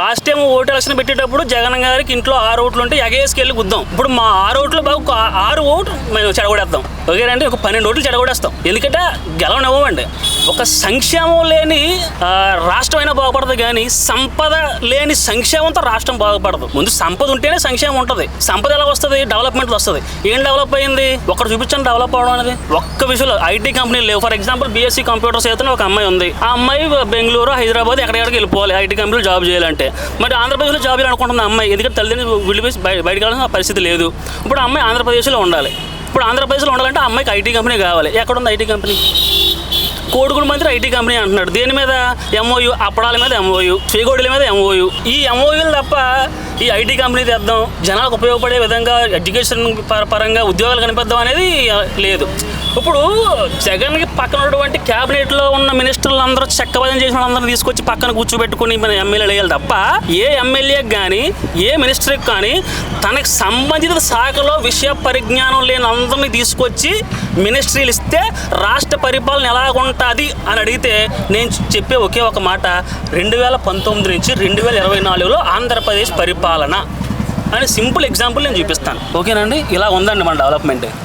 Last time vote election పెట్టేటప్పుడు జగన్ గారికి ఇంట్లో ఆరు ఓట్లు ఉంటే ఎగేసుకెళ్ళి గుద్దాం. ఇప్పుడు మా ఆరు ఓట్లు బాగా ఆరు ఓటు మేము చెడగొడేద్దాం ఓకేనండి ఒక పన్నెండు ఓట్లు చెడగొడేస్తాం ఎందుకంటే గెలవనివ్వండి ఒక సంక్షేమం లేని రాష్ట్రం అయినా బాగుపడదు కానీ సంపద లేని సంక్షేమంతో రాష్ట్రం బాగుపడదు. ముందు సంపద ఉంటేనే సంక్షేమం ఉంటుంది. సంపద ఎలా వస్తుంది? డెవలప్మెంట్ వస్తుంది. ఏం డెవలప్ అయింది? ఒకటి చూపించండి డెవలప్ అవడం అనేది. ఒక్క విషయంలో ఐటీ కంపెనీ లేవు. ఫర్ ఎగ్జాంపుల్ బీఎస్సీ కంప్యూటర్స్ అయితే ఒక అమ్మాయి ఉంది. ఆ అమ్మాయి బెంగళూరు హైదరాబాద్ ఎక్కడెక్కడికి వెళ్ళిపోవాలి ఐటీ కంపెనీలో జాబ్ చేయాలంటే. మరి ఆంధ్రప్రదేశ్లో జాబ్ చేయాలనుకుంటున్న అమ్మాయి ఎందుకంటే తల్లిదండ్రులు విడిపోయి బయటకు వెళ్ళాల్సిన పరిస్థితి లేదు. ఇప్పుడు అమ్మాయి ఆంధ్రప్రదేశ్లో ఉండాలి. ఇప్పుడు ఆంధ్రప్రదేశ్లో ఉండాలంటే ఆ అమ్మాయికి ఐటీ కంపెనీ కావాలి. ఎక్కడ ఉంది ఐటీ కంపెనీ? కోడుగుడు మంత్రి ఐటీ కంపెనీ అంటున్నాడు. దేని మీద? ఎంఓయు అప్పడాల మీద ఎంఓయు చేగోడుల మీద ఎంఓయు ఈ ఎంఓయూలు తప్ప ఈ ఐటీ కంపెనీ తెద్దాం. జనాలకు ఉపయోగపడే విధంగా ఎడ్యుకేషన్ పరంగా ఉద్యోగాలు కనిపిద్దాం అనేది లేదు. ఇప్పుడు జగన్కి పక్కన ఉన్నటువంటి క్యాబినెట్లో ఉన్న మినిస్టర్లు అందరూ చెక్కబదం చేసిన వాళ్ళందరూ తీసుకొచ్చి పక్కన కూర్చోబెట్టుకుని మన ఎమ్మెల్యేలు వేయాలి తప్ప ఏ ఎమ్మెల్యేకి కానీ ఏ మినిస్టర్కి కానీ తనకు సంబంధిత శాఖలో విషయ పరిజ్ఞానం లేని అందరినీ తీసుకొచ్చి మినిస్ట్రీలు ఇస్తే రాష్ట్ర పరిపాలన ఎలాగుంటుంది అని అడిగితే నేను చెప్పే ఒకే ఒక మాట రెండు వేల పంతొమ్మిది నుంచి రెండు వేల ఇరవై నాలుగులో ఆంధ్రప్రదేశ్ పరిపాలన అని సింపుల్ ఎగ్జాంపుల్ నేను చూపిస్తాను. ఓకేనండి? ఇలా ఉందండి మన డెవలప్మెంట్.